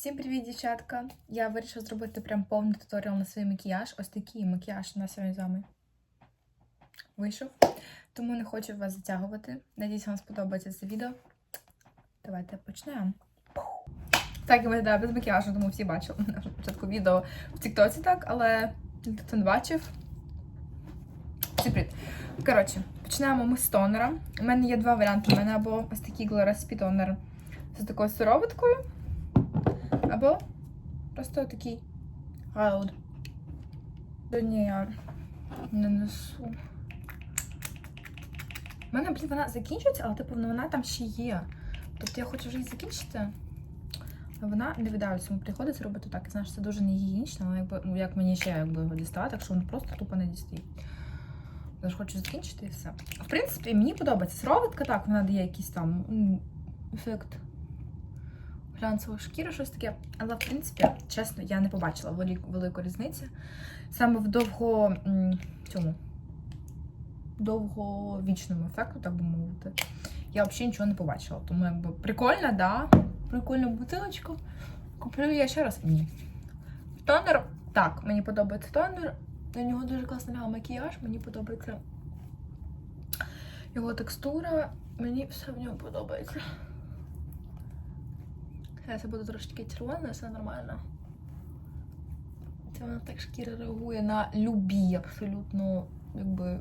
Всім привіт, дівчатка! Я вирішила зробити прям повний туторіал на свій макіяж. Ось такий макіяж на сьогодні з вами вийшов. Тому не хочу вас затягувати. Надіюсь, вам сподобається це відео. Давайте почнемо. Так, я виглядаю без макіяжу, тому всі бачили на початку відео в Тіктоці так, але хто не бачив. Всім привіт. Коротше, починаємо ми з тонера. У мене є два варіанти. У мене або ось такий Glorious тонер з такою сироваткою. Або просто такий гайлд. Сьогодні я не несу. У мене, блін, вона закінчується, але типу вона там ще є. Тобто я хочу вже її закінчити. Вона не видавиться, тому приходиться робити так. І знаєш, це дуже негігієнічно, але якби, ну, як мені ще якби його дістати, так що воно просто тупо не дістає. Я ж хочу закінчити і все. В принципі, мені подобається сироватка, так, вона дає якийсь там ефект глянцева шкіра, щось таке. Але, в принципі, чесно, я не побачила велику різницю. Саме в довго цьому довговічному ефекту, так би мовити, я взагалі нічого не побачила. Тому якби прикольно, да. Прикольна бутилочка. Куплю я ще раз? Ні. Тонер, так, мені подобається тонер. На нього дуже класний макіяж, мені подобається його текстура. Мені все в ньому подобається. Я буду трошки червона, все нормально. Це вона так шкіра реагує на любі абсолютно якби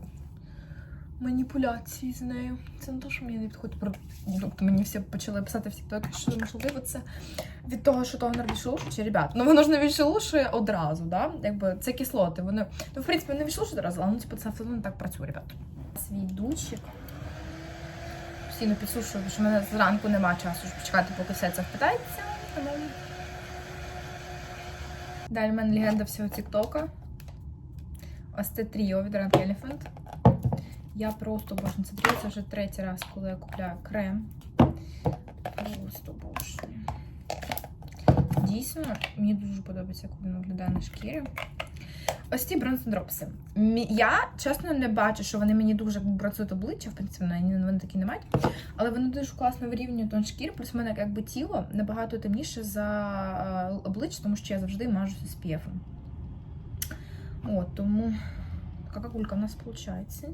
маніпуляції з нею. Це не те, що мені не підходить продукт. Мені всі почали писати в TikTok, що можливо це від того, що тонер відшелушує, ребят. Ну воно ж не відшелушує одразу, да? Якби це кислоти. Вони, ну, в принципі, не відшелушують одразу, але ну, типу, це все одно не так працює, ребят. Свій дучик. Постійно підсушую, що в мене зранку нема часу щоб почекати, поки все це впитається. Далі в мене легенда всього Тіктока. Ось це тріо від Rank Elephant. Я просто обожнюю це тріо. Це вже третій раз, коли я купляю крем. Просто обожнюю. Дійсно, мені дуже подобається, як він виглядає на шкірі. Ось ці бронзові дропси. Мі- Я чесно не бачу, що вони мені дуже працюють обличчя, в принципі, вони, вони такі не мають. Але вони дуже класно вирівнюють тон шкіри, плюс в мене якби тіло набагато темніше за е, обличчя, тому що я завжди мажуся з PF. От, тому така какулька в нас виходить.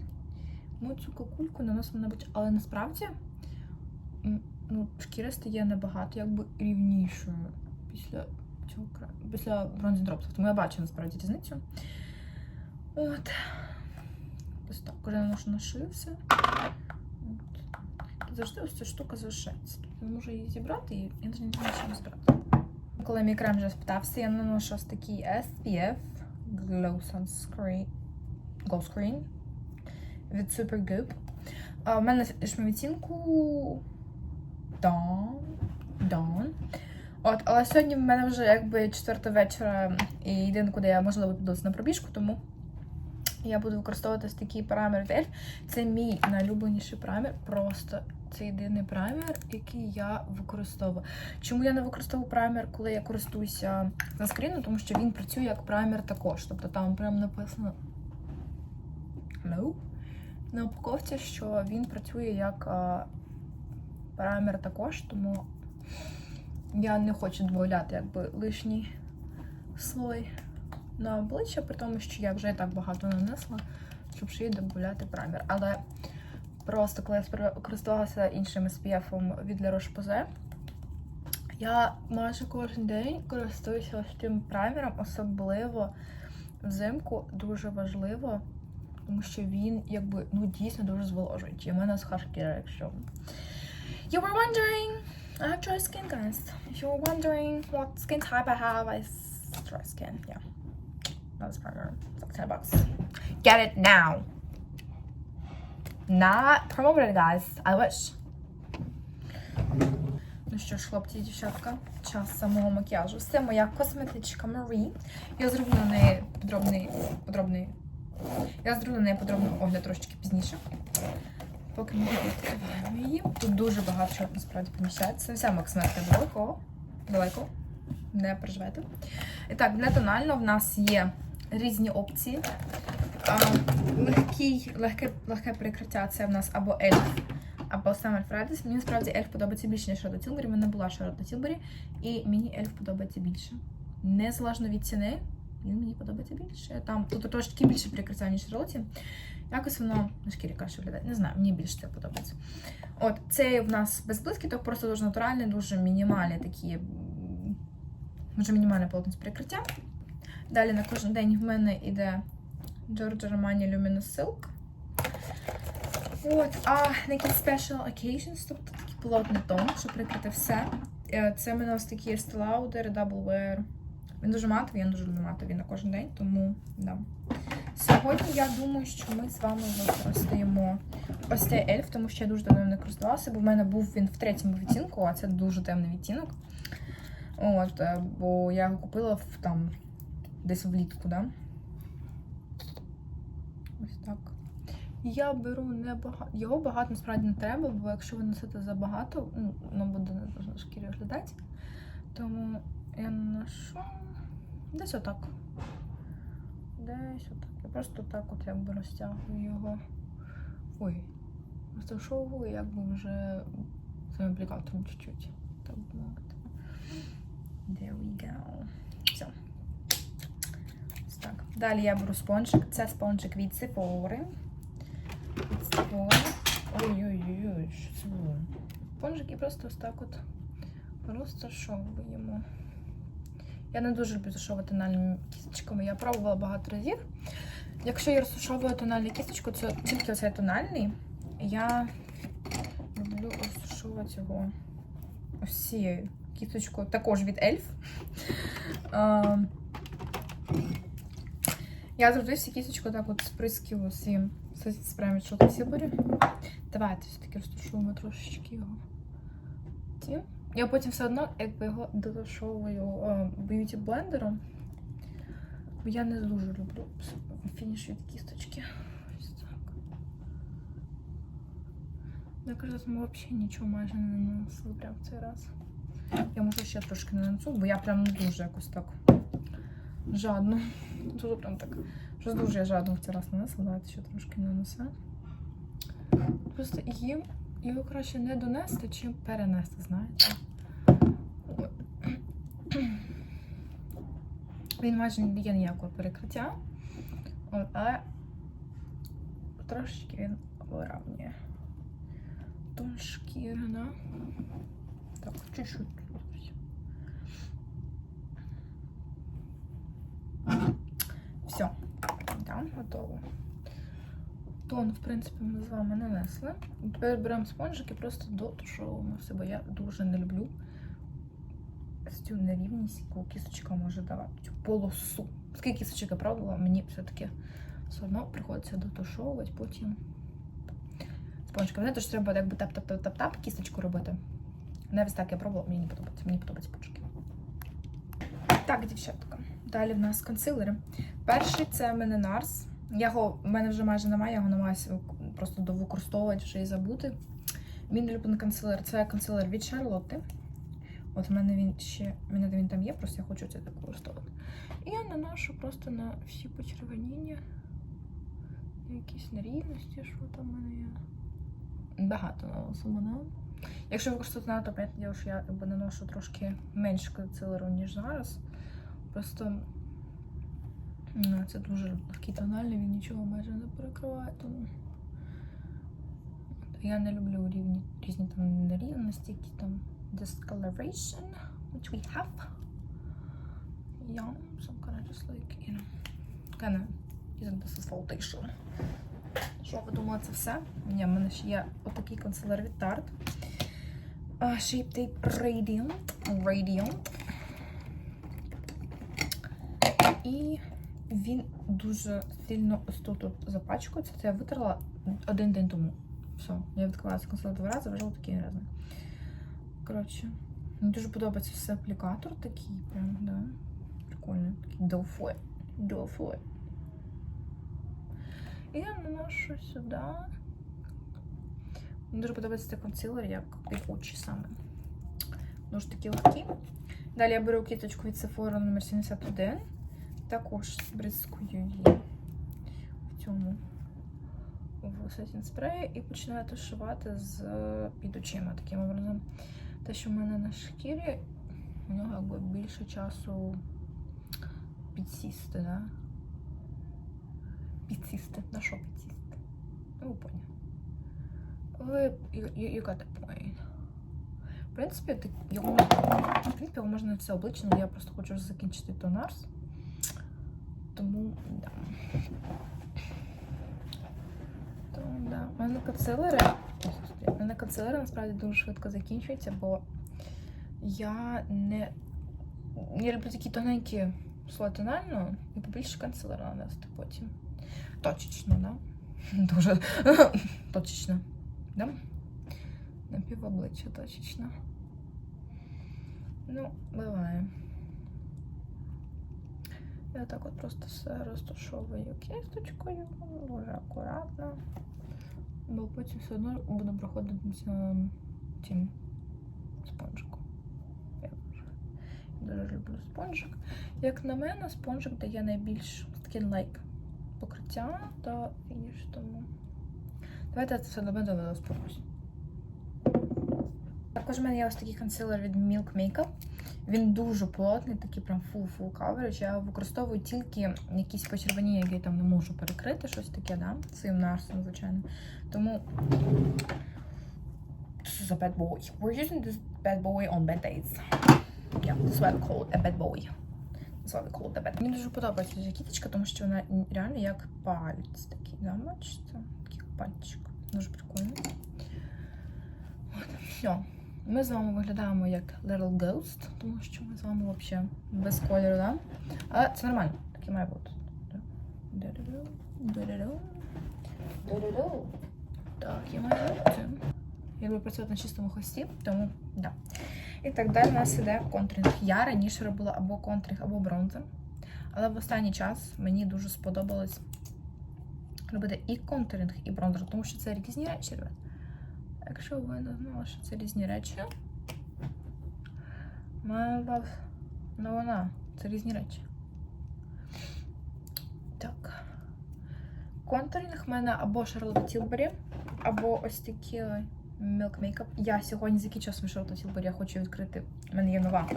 Ми цю какульку наносимо на обличчя. Але насправді ну, шкіра стає набагато якби рівнішою після цього кра- після бронзі дропсів. Тому я бачу насправді різницю. От. Ось так, вже наношу на шию. От. Тут завжди ось ця штука залишається. Тобто я можу її зібрати і я навіть не знаю, чим збирати. Коли мій крем вже спитався, я наношу ось такий SPF Glow Sunscreen Glow Screen від Supergoop. У мене ж Dawn. Dawn. От, але сьогодні в мене вже якби четверта вечора і єдине, куди я можливо піду на пробіжку, тому я буду використовувати такий праймер Elf. Це мій найулюбленіший праймер. Просто це єдиний праймер, який я використовую. Чому я не використовую праймер, коли я користуюся санскріном? Тому що він працює як праймер також. Тобто там прям написано Hello? на упаковці, що він працює як а, праймер також, тому я не хочу додати якби лишній слой на обличчя, при тому, що я вже і так багато нанесла, щоб ще й додати праймер. Але просто коли я користувалася іншим SPF від La Roche-Posay, я майже кожен день користуюся ось цим праймером, особливо взимку дуже важливо, тому що він якби ну дійсно дуже зволожуючий. У мене сха шкіра, якщо. You were wondering, I have dry skin, guys. If you were wondering what skin type I have, I dry skin. Yeah. That's primer. It's like 10 bucks. Get it now. Not promoted, guys. I wish. Ну що ж, хлопці і дівчатка, час самого макіяжу. Це моя косметичка Marie. Я зроблю на неї подробний, подробний. Я зроблю на неї подробний огляд трошечки пізніше. Поки ми відкриваємо її. Тут дуже багато чого насправді поміщається. Вся косметика далеко. Далеко. Не переживайте. І так, для тонального в нас є різні опції. А, легкий, легке, легке прикриття це в нас або Elf або Summer Fridays. Мені насправді ельф подобається більше, ніж Tilbury. В мене була Charlotte Tilbury, і мені ельф подобається більше. Незалежно від ціни, він мені подобається більше. Там тут трошки більше прикриття, ніж Charlotte. Якось воно на шкірі краще виглядає. Не знаю, мені більше це подобається. От, цей в нас без блискіток, просто дуже натуральний, дуже мінімальний такі, дуже мінімальне полотенце прикриття. Далі на кожен день в мене йде Giorgio Armani Luminous Silk. От, а на якісь special occasions, тобто такий плотний тон, щоб прикрити все. Е, Це в мене ось такі Estee Lauder, Double Wear. Він дуже матовий, я дуже люблю матовий на кожен день, тому да. Сьогодні я думаю, що ми з вами використаємо ось цей ельф, тому що я дуже давно не користувалася, бо в мене був він в третьому відтінку, а це дуже темний відтінок. От, е, бо я його купила в там десь влітку, да? Ось так. Я беру небагато. Його багато насправді не треба, бо якщо ви носите забагато, ну, воно буде шкірі виглядати. Тому я наношу десь отак. Десь отак. Я просто так от якби розтягую його. Ой, розташовую якби вже цим аплікатором чуть-чуть. Так би мовити. There we go. Все. Так. Далі я беру спонжик. Це спонжик від Sephora. Від Sephora. Ой-ой-ой, що це було? Спонжик і просто ось так от розташовуємо. Я не дуже люблю зашовувати тональними кісточками. Я пробувала багато разів. Якщо я розташовую тональну кісточку, це тільки оцей тональний. Я люблю розташовувати його ось цією кісточкою, також від Ельф. Я завжди всі кісточку так от сприскиваю всім спреєм від Шота Сілбері. Давайте все-таки розташуємо трошечки його. Ті. Я потім все одно якби його доташовую б'юті блендером. Бо я не дуже люблю фініш від кісточки. Ось так. Я кажу, ми взагалі нічого майже не нанесли прям в цей раз. Я можу ще трошки не нанесу, бо я прям дуже якось так жадно. Дуже прям так. Щось дуже я жадно в цей раз нанесла. Давайте ще трошки нанесу. Просто їм його краще не донести, чим перенести, знаєте. Він майже не дає ніякого перекриття. Але трошечки він виравнює. Тон шкіри, да? Так, чуть-чуть. Все, да, готово. Тон, в принципі, ми з вами нанесли. Тепер беремо спонжик і просто дотушовуємо все, бо я дуже не люблю цю нерівність, яку кісточка може давати, цю полосу. Скільки кісточок я пробувала, мені все-таки все одно приходиться дотушовувати, потім спонжиком. Знаєте, що треба якби тап-тап-тап-тап-тап кісточку робити. Навіть так я пробувала, мені не подобається. Мені подобаються спонжики. Так, дівчатка. Далі в нас консилери. Перший це мене Нарс. Його в мене вже майже немає, його намагаюся просто довикористовувати вже і забути. Мій улюблений консилер це консилер від Шарлотти. От в мене він ще в він там є, просто я хочу це використовувати. І я наношу просто на всі почервоніння, на якісь нерівності, що там в мене є. Багато наносу мене. Якщо використовувати на то, я наношу трошки менше консилеру, ніж зараз. Просто ну, це дуже легкий тональний, він нічого майже не перекриває, тому я не люблю рівні, різні там нерівності, які там discoloration, which we have. Yeah, so I'm gonna just like, you know, kind of using this as foundation. Що ви думали, це все? Ні, в мене ще є отакий консилер від Tarte. Uh, Shape Tape Radiant. Radiant. І він дуже сильно ось тут запачкується. Це я витерла один день тому. Все, я відкривала цей консилер два рази, вважала такий разом. Коротше, мені дуже подобається все аплікатор такий, прям, да. Прикольний. Такий доуфой. Доуфой. І я наношу сюди. Мені дуже подобається цей консилер, як під очі саме. Дуже такі легкі. Далі я беру кіточку від Sephora номер 71. Також бризкую її в цьому в спреї і починаю тушувати з під очима таким образом. Те, що в мене на шкірі, у нього якби більше часу підсісти, да? Підсісти. На що підсісти? Ну, ви. Ви you, got the point. В принципі, його, в принципі, його можна на все обличчя, але я просто хочу закінчити тонарс. Тому, да. Тому, да. У мене господи, У мене консилери насправді дуже швидко закінчуються, бо я не. Я люблю такі тоненькі слой тонального і побільше консилера нанести потім. Точечно, да? Дуже точечно. Да? На півобличчя точечно. Ну, буває. Я так от просто все розташовую кісточкою, дуже акуратно. Бо потім все одно буду проходитися цим спонжиком. Я дуже, люблю спонжик. Як на мене, спонжик дає найбільш skin-like покриття та фініш тому. Давайте це все до мене розпорюсь. Також в мене є ось такий консилер від Milk Makeup. Він дуже плотний, такий прям full-full coverage. Я використовую тільки якісь почервоніння, які я там не можу перекрити, щось таке, да? Своїм нарсом, звичайно. Тому. This is a bad boy. We're using this bad boy on bad days. Yeah, this is why we call it a bad boy. That's why we bad Мені дуже подобається кіточка, тому що вона реально як палець такий, да, бачите? Такий пальчик. Дуже прикольно. От, все. Ми з вами виглядаємо як Little Ghost, тому що ми з вами взагалі без кольору, да? Але це нормально, так і має бути. Так, і має бути. Я люблю працювати на чистому хвості, тому да. І так далі у нас іде контуринг. Я раніше робила або контуринг, або бронзер. Але в останній час мені дуже сподобалось робити і контуринг, і бронзер, тому що це різні речі, ребят. Якщо ви не знали, що це різні речі. My love. Ну вона. Це різні речі. Так. Контуринг в мене або Charlotte Tilbury, або ось такі Milk Makeup. Я сьогодні закінчила свій Charlotte Tilbury, я хочу відкрити. У мене є нова.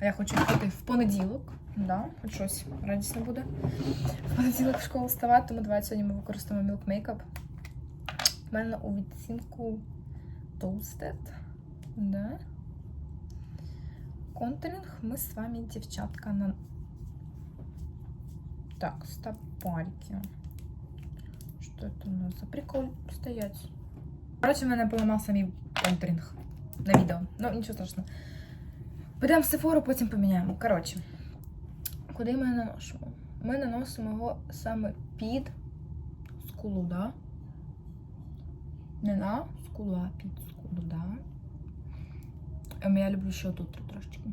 Я хочу відкрити в понеділок. Да, хоч щось радісно буде. В понеділок в школу вставати, тому давайте сьогодні ми використаємо Milk Makeup. У мене у відцінку Toasted. Да. Контуринг мы с вами, девчатка, на... Так, стопарики. Что это у нас за прикол стоять? Короче, у мене поламався мій контуринг на відео. Ну, нічого страшного. Підемо в Сефору, потім поміняємо. Коротше, куди ми наносимо? Ми наносимо його саме під скулу, да? Не на скулу, а під скулу, да. Я люблю ще тут трошечки.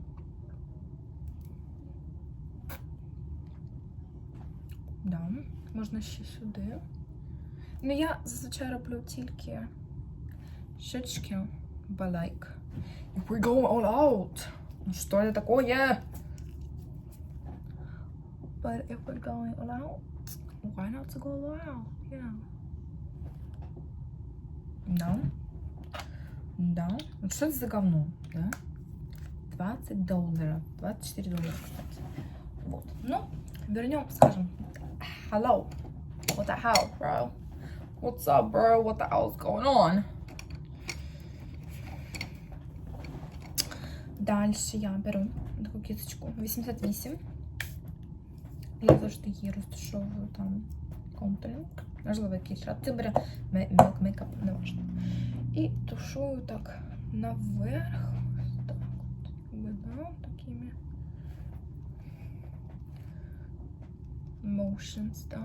Да, можна ще сюди. Ну, я зазвичай роблю тільки щечки, but like, we're going all out, ну что это такое? But if we're going all out, why not to go all out? Yeah. Да. Да. Вот что это за говно, да? 20 долларов. 24 доллара, кстати. Вот. Ну, вернем, скажем, hello. What the hell, bro? What's up, bro? What the hell's going on? Дальше я беру таку кісточку 88. Я завжди її розташовую там контуринг. Можливо, якийсь milk makeup, не важно. І тушую так наверх. Так от. Да, такими motions, да.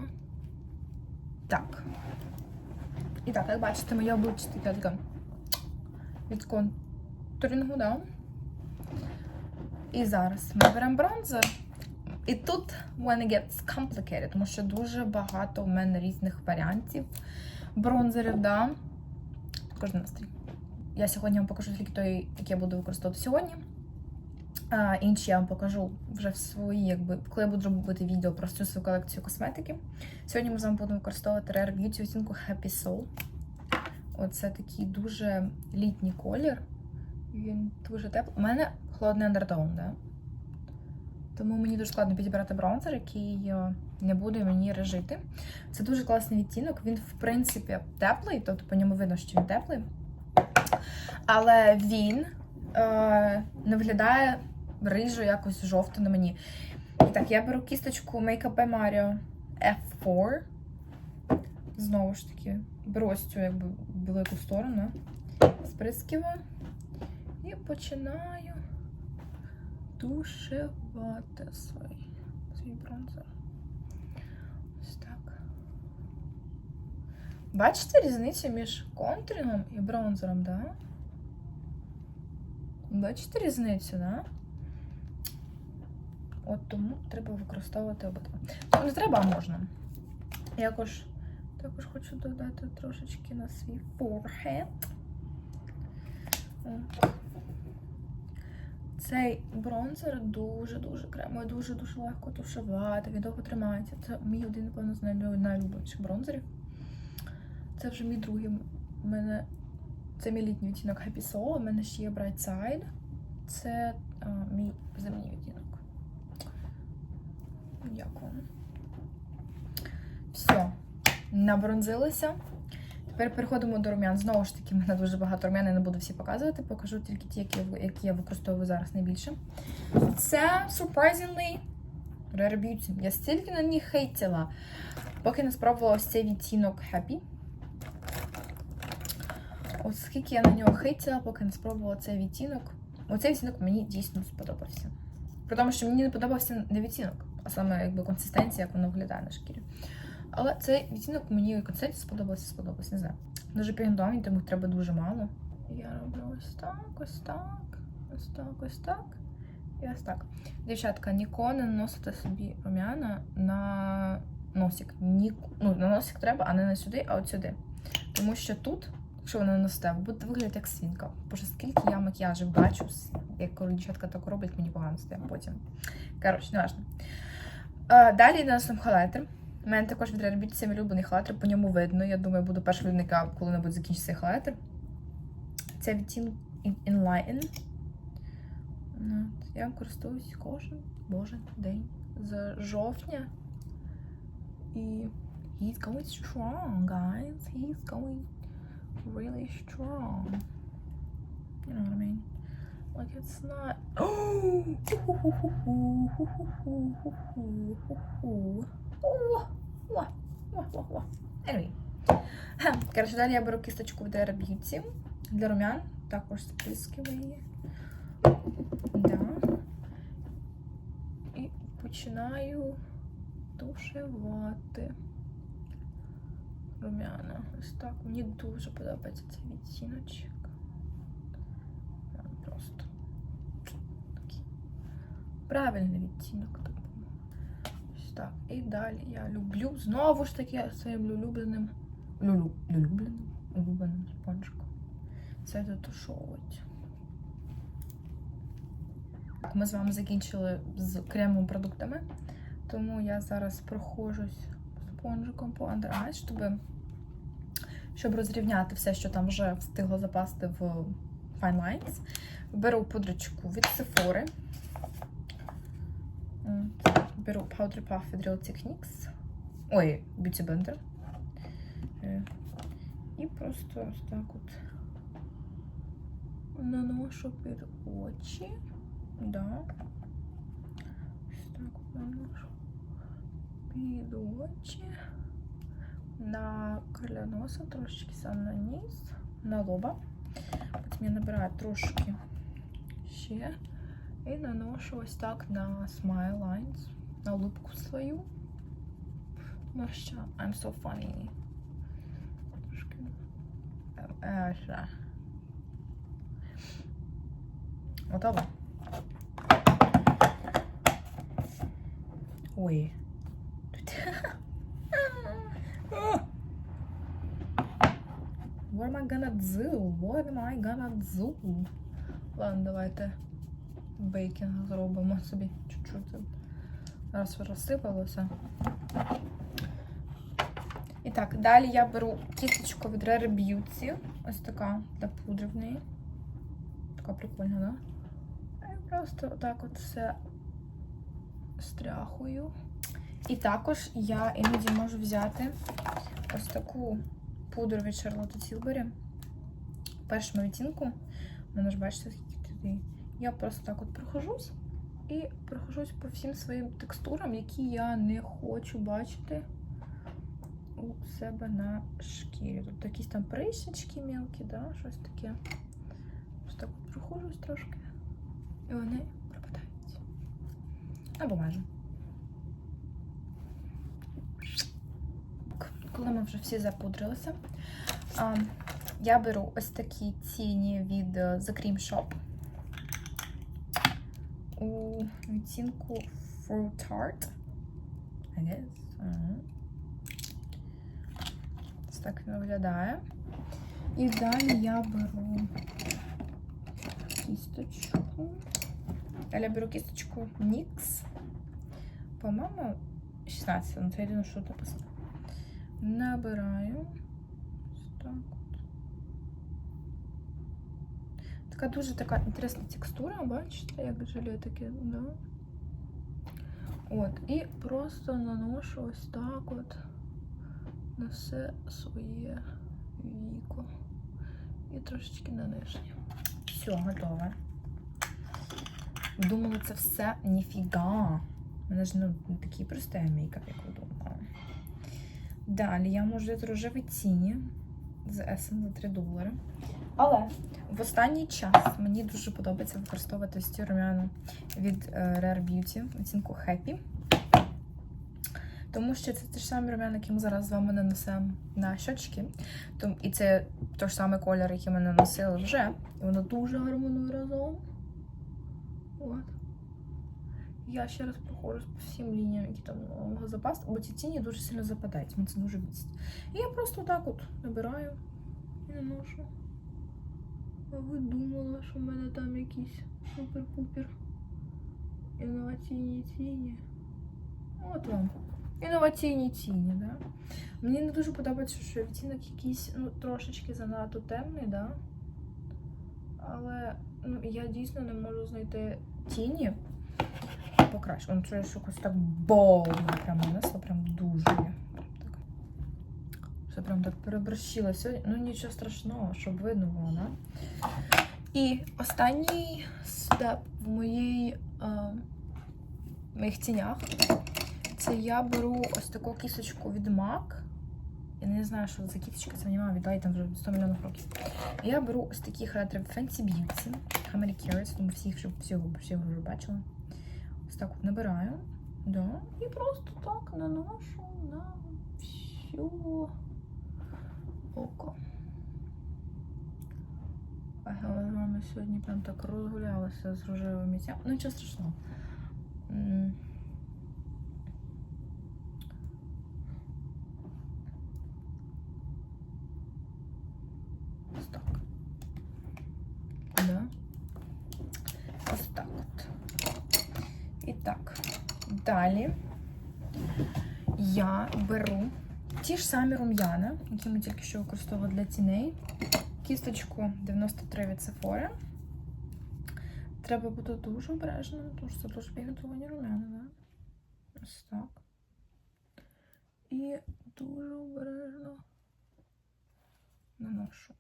Так. І так, як бачите, моє обличчя таке від контурингу, да. І зараз ми беремо бронзер. І тут when it gets complicated, тому що дуже багато в мене різних варіантів бронзерів, да. Кожен настрій. Я сьогодні вам покажу тільки той, який я буду використовувати сьогодні. А, інші я вам покажу вже в свої, якби, коли я буду робити відео про цю свою колекцію косметики. Сьогодні ми з вами будемо використовувати Rare Beauty відтінку Happy Soul. Оце такий дуже літній колір. Він дуже теплий. У мене холодний андертон, да? Тому мені дуже складно підібрати бронзер, який е, не буде мені режити. Це дуже класний відтінок. Він, в принципі, теплий, тобто по ньому видно, що він теплий. Але він е, не виглядає рижу, якось жовто на мені. І так, я беру кісточку Makeup by Mario F4. Знову ж таки, беру ось цю якби велику сторону, сприскиваю і починаю тушувати свій, свій бронзер. Ось так. Бачите різницю між контурінгом і бронзером? Да? Бачите різницю, да? От тому треба використовувати обидва. Ну, не треба, а можна. Якось також хочу додати трошечки на свій forehead. От. Цей бронзер дуже-дуже кремовий, дуже-дуже легко тушувати, він довго тримається. Це мій один, напевно, з найлюбленіших бронзерів. Це вже мій другий. У мене це мій літній відтінок Happy Soul, у мене ще є Bright Side. Це а, мій зимній відтінок. Дякую. Все, набронзилися. Тепер переходимо до рум'ян. Знову ж таки, в мене дуже багато рум'ян, я не буду всі показувати, покажу тільки ті, які, які я використовую зараз найбільше. Це surprisingly Rare Beauty. Я стільки на них хейтила, поки не спробувала ось цей відтінок Happy. От скільки я на нього хейтила, поки не спробувала цей відтінок. Оцей відтінок мені дійсно сподобався. При тому, що мені не подобався не відтінок, а саме якби консистенція, як воно виглядає на шкірі. Але цей відтінок мені консистенція сподобалася, сподобалася, не знаю. Дуже пігментований, тому треба дуже мало. Я роблю ось так, ось так, ось так, ось так. І ось так. Дівчатка, ніколи не наносите собі рум'яна на носик. Ні... Ну, на носик треба, а не на сюди, а от сюди. Тому що тут, якщо ви наносите, ви виглядати як свінка. Боже, скільки я макіяжів бачу, як коли дівчатка так роблять, мені погано стає потім. Коротше, не важливо. Далі наносимо хайлайтер. У мене також від Rare це улюблений хайлайтер, по ньому видно. Я думаю, буду першим виробника, коли-небудь закінчиться цей хайлайтер. Це відтінок Enlighten. Я користуюсь кожен боже день з жовтня. І he's going strong, guys. He's going really strong. You know what I mean? Like it's not. Anyway. Коротше, далі я беру від Rare Beauty для рум'ян. Також спискиваю її. Да. І починаю тушувати рум'яна. Ось так. Мені дуже подобається цей відтіночок. Просто такий правильний відтінок. Ось так. І далі я люблю знову ж таки своїм улюбленим улюбленим, улюбленим спонжиком. Це дотушовувати. Ми з вами закінчили з кремовими продуктами, тому я зараз проходжусь спонжиком по Under щоб, щоб розрівняти все, що там вже встигло запасти в Fine Lines. Беру пудрочку від Sephora. Беру Powder Puff від Real Techniques. Ой, Beauty Blender. І просто ось так от наношу під очі. Да. Ось так от наношу під очі. На крила носа трошечки сам на низ, на лоба. Потім я набираю трошки ще. І наношу ось так на Smile Lines, На липку свою. Ну що, I'm so funny. Трошки. Е, Готово? Ой. What am I gonna do? What am I gonna do? Ладно, давайте бейкінг зробимо собі чуть-чуть. Раз розсипалося. І так, далі я беру кісточку від Rare Beauty. Ось така для пудри. Така прикольна, да? І просто отак от все стряхую. І також я іноді можу взяти ось таку пудру від Charlotte Tilbury. Першому відтінку. Мене ж бачите, скільки туди. Я просто так от прохожусь і прохожусь по всім своїм текстурам, які я не хочу бачити у себе на шкірі. Тобто якісь там прищечки мелкі, да? щось таке. Ось так прохожусь трошки. І вони пропадають. Або майже. Коли ми вже всі запудрилися, я беру ось такі тіні від е, The Cream Shop у відтінку Fruit Tart. I guess. Ага. Ось так виглядає. І далі я беру кісточку. Далі я беру кісточку NYX. По-моєму, 16, ну це єдине, що написано. Набираю. Ось так от. Така дуже така інтересна текстура, бачите, як желе таке, да? От, і просто наношу ось так от на все своє віко. І трошечки на нижнє. Все, готове. Думала, це все ніфіга. У мене ж ну, не такий простий мейкап, як ви думали. Далі я можу рожеві тіні з Essence за 3 долари. Але в останній час мені дуже подобається використовувати ось цю румяну від е, Rare Beauty, оцінку Happy. Тому що це ті ж самі румяна, які ми зараз з вами нанесемо на щочки. І це той ж самий колір, який ми наносили вже. І воно дуже гармонує разом. От. Я ще раз проходжу по всім лініям, які там мого запас, бо ці тіні дуже сильно западають, мені це дуже бісить. І я просто так от набираю і наношу. А ви думали, що в мене там якісь супер-пупер інноваційні тіні. От вам. Інноваційні тіні, да? Мені не дуже подобається, що відтінок якийсь ну, трошечки занадто темний, да? Але ну, я дійсно не можу знайти тіні покраще. Он це якось так болно прям нанесла, прям дуже. Прям так. Переборщила сьогодні. Ну нічого страшного, щоб видно було, да? І останній степ в моїй, е, моїх тінях це я беру ось таку кісточку від MAC. Я не знаю, що за кісточка, це мені мама віддає там вже 100 мільйонів років. Я беру ось такі хайлайтери Fenty Beauty, How Many Carats, тому всі їх вже всього, всього вже бачила. Ось так от набираю. Да, і просто так наношу на всю око. Ага, ми сьогодні прям так розгулялися з рожевими тями. Ну, нічого страшного. Ось так. Да. Ось так. І так, далі я беру ті ж самі рум'яна, які ми тільки що використовували для тіней. Кісточку 93 від Sephora. Треба бути дуже обережним, тому що це дуже пігментовані рум'яна, да? Ось так. І дуже обережно наношу.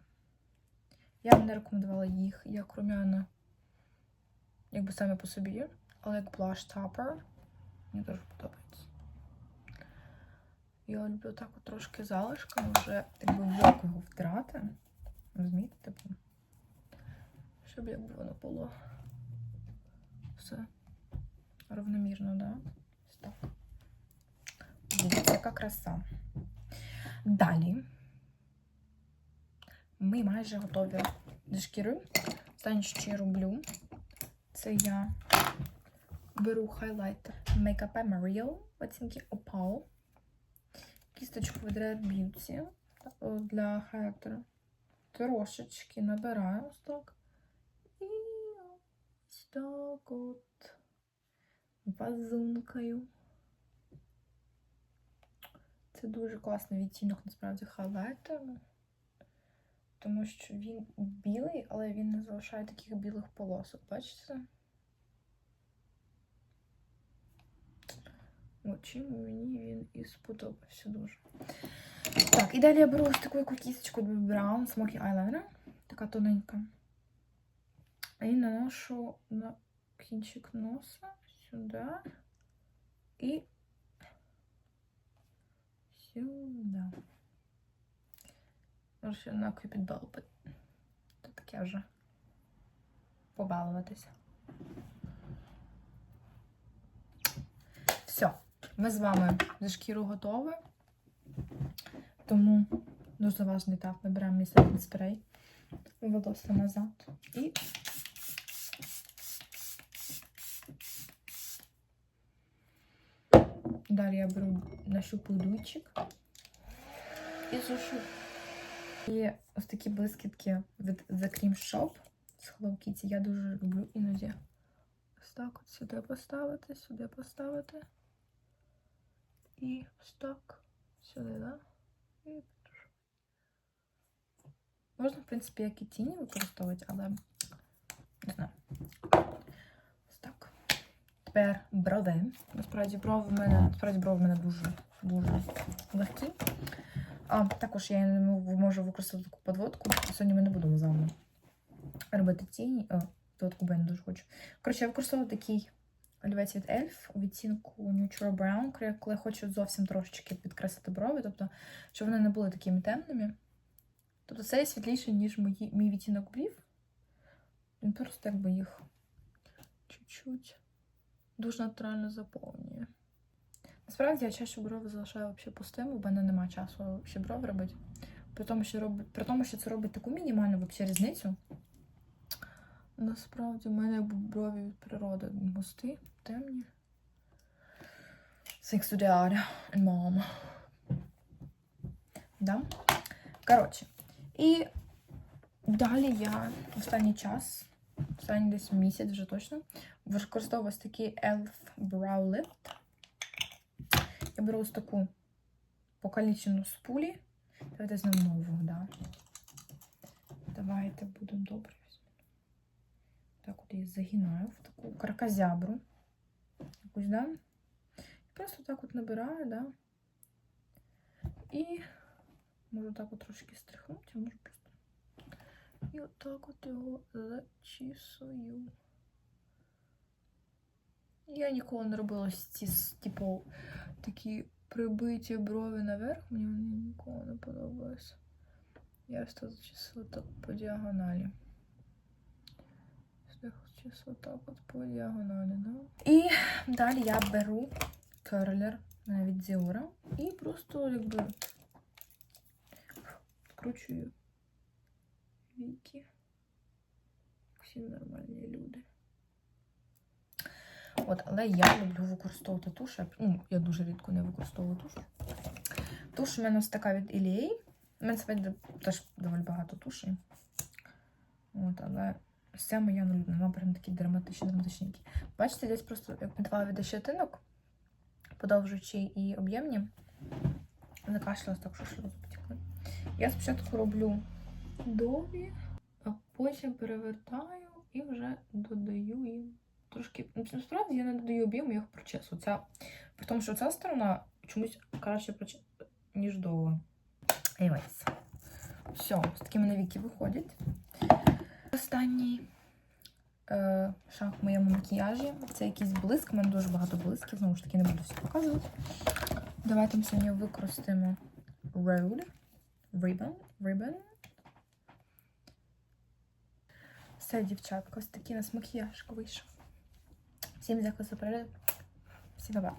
Я б не рекомендувала їх як рум'яна, якби саме по собі, але як blush topper. Мені дуже подобається. Я люблю так от трошки залишками вже якби в око його втирати. Розумієте, типу? Щоб якби воно було все равномірно, да? Так. Дивіться, яка краса. Далі ми майже готові до шкіри. Останнє, що я роблю, це я беру хайлайтер Makeup Emerald оцінки Opal. Кісточку від Rare Beauty для хайлайтера. Трошечки набираю ось так. І ось так от вазункою. Це дуже класний відтінок, насправді, халету. Тому що він білий, але він не залишає таких білих полосок. Бачите? От чим мені він і сподобався дуже. Так, і далі я беру ось таку яку кісточку Bobbi Brown Smoky Eyeliner. Така тоненька. І наношу на кінчик носа сюди і сюди. Може на Bell. Це таке вже побалуватися. Все, ми з вами за шкіру готові. Тому дуже важний етап. Ми беремо місцевий спрей, волосся назад і далі я беру нащупую дуйчик і сушу. І ось такі блискітки від The Cream Shop з Hello Kitty я дуже люблю іноді. Ось так от сюди поставити, сюди поставити. І ось сюди, да? І. Можна, в принципі, як і тіні використовувати, але не знаю. Так. Тепер брови. Насправді брови в мене, насправді брови в мене дуже, дуже легкі. А, також я не можу використати таку подводку. Сьогодні ми не будемо з вами робити тіні. О, подводку, бо я не дуже хочу. Коротше, я використовую такий олівець від Elf у відтінку Neutral Brown, коли я хочу зовсім трошечки підкреслити брови, тобто, щоб вони не були такими темними. Тобто це є світліше, ніж мої, мій відтінок брів. Він просто якби їх чуть-чуть дуже натурально заповнює. Насправді я чаще брови залишаю взагалі пустими, в мене немає часу ще брови робити. При тому, що, роб... При тому, що це робить таку мінімальну вообще різницю. Насправді в мене брові від природи густі, темні. Thanks to dad and mom. Да? Коротше. І далі я останній час, останній десь місяць вже точно, використовую такий Elf Brow Lift. Я беру ось таку покалічену з пулі. Давайте з нову, да. Давайте будемо добре. Так от її загинаю в таку карказябру. Якусь, да? Просто так от набираю, да. І можу так от трошки стряхнути, а можу просто. І отак от його зачісую. Я ніколи не робила ці, типу, такі прибиті брови наверх, мені вони ніколи не подобаються. Я так зачісила так по діагоналі. Зараз отак от по діагоналі, да? І далі я беру керлер від Зіора і просто якби скручую віки. Всі нормальні люди. От, але я люблю використовувати туш. Ну, я дуже рідко не використовую туш. Туш у мене ось така від Ілії. У мене теж доволі багато туші. От, але Вся моя нулюбна, вона прям такі драматичні, драматичненькі. Бачите, десь просто як два види щетинок, подовжуючи і об'ємні. Закашлялась так, що сльози потекли. Я спочатку роблю довгі, а потім перевертаю і вже додаю їм трошки. Ну, насправді я не додаю об'єму, я їх прочесу. Ця... При тому, що ця сторона чомусь краще прочесу, ніж довга. Anyways. Все, ось такі мене віки виходять. Останній е, шаг в моєму макіяжі. Це якийсь блиск. У мене дуже багато блисків, знову ж таки, не буду все показувати. Давайте ми сьогодні використаємо Road Ribbon. Ribbon. Все, дівчатка, ось такий у нас макіяж вийшов. Всім дякую за перегляд. Всім па